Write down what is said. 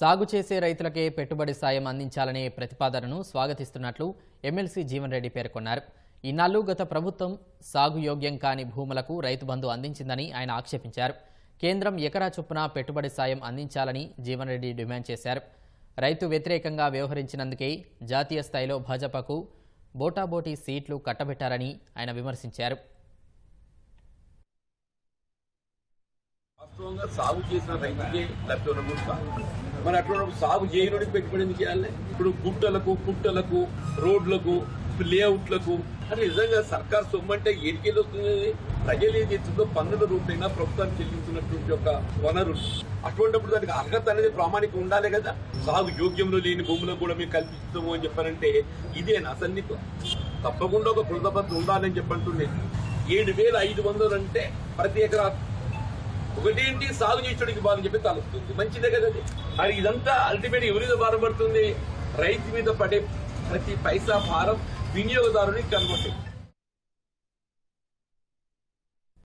సాగు చేసే రైతులకే పెట్టుబడి సాయం అందించాలనే ప్రతిపాదనను స్వాగతిస్తున్నట్లు ఎమ్మెల్సీ జీవన్ రెడ్డి పేర్కొన్నారు. ఇన్నాళ్ళు గత ప్రభుత్వం సాగు యోగ్యం కాని భూములకు రైతు బంధు అందించిందని ఆయన ఆక్షేపించారు. కేంద్రం ఎకరా చొప్పున పెట్టుబడి సాయం అందించాలని జీవన్ రెడ్డి డిమాండ్ చేశారు. రైతు వ్యతిరేకంగా వ్యవహరించినందుకే జాతీయ స్థాయిలో భాజపాకు బోటాబోటీ సీట్లు కట్టబెట్టారని ఆయన విమర్శించారు. వాస్తవంగా సాగు చేసిన రైతుకే లబ్ధి సాగు మరి అటువంటి సాగు చేయడానికి పెట్టుబడి ఎందుకు చేయాలి? ఇప్పుడు గుట్టలకు పుట్టలకు రోడ్లకు లేఅవుట్లకు. అని నిజంగా సర్కార్ సొమ్ము అంటే ఏడికెళ్ళి వస్తుంది. ప్రజలు ఏది చేస్తుందో పన్నుల రూపైనా ప్రభుత్వం చెల్లించినటువంటి ఒక వనరు. అటువంటిప్పుడు దానికి అర్హత అనేది ప్రామాణిక ఉండాలి కదా. సాగు యోగ్యంలో లేని భూములకు కూడా మేము కల్పిస్తాము అని చెప్పారంటే ఇదేనా సన్నిహితం తప్పకుండా ఒక కృతపత్రం ఉండాలని చెప్పంటుండే ఏడు వేల ఐదు వందలు అంటే ప్రతి ఎకరా ఒకటేంటి? సాగు చేసేవాడికి బాధ చెప్పి తలొస్తుంది మంచిదే కదా అది మరి ఇదంతా అల్టిమేట్ ఎవరి మీద భారం పడుతుంది? రైతు మీద పడే ప్రతి పైసా భారం వినియోగదారునికి కనబడుతుంది.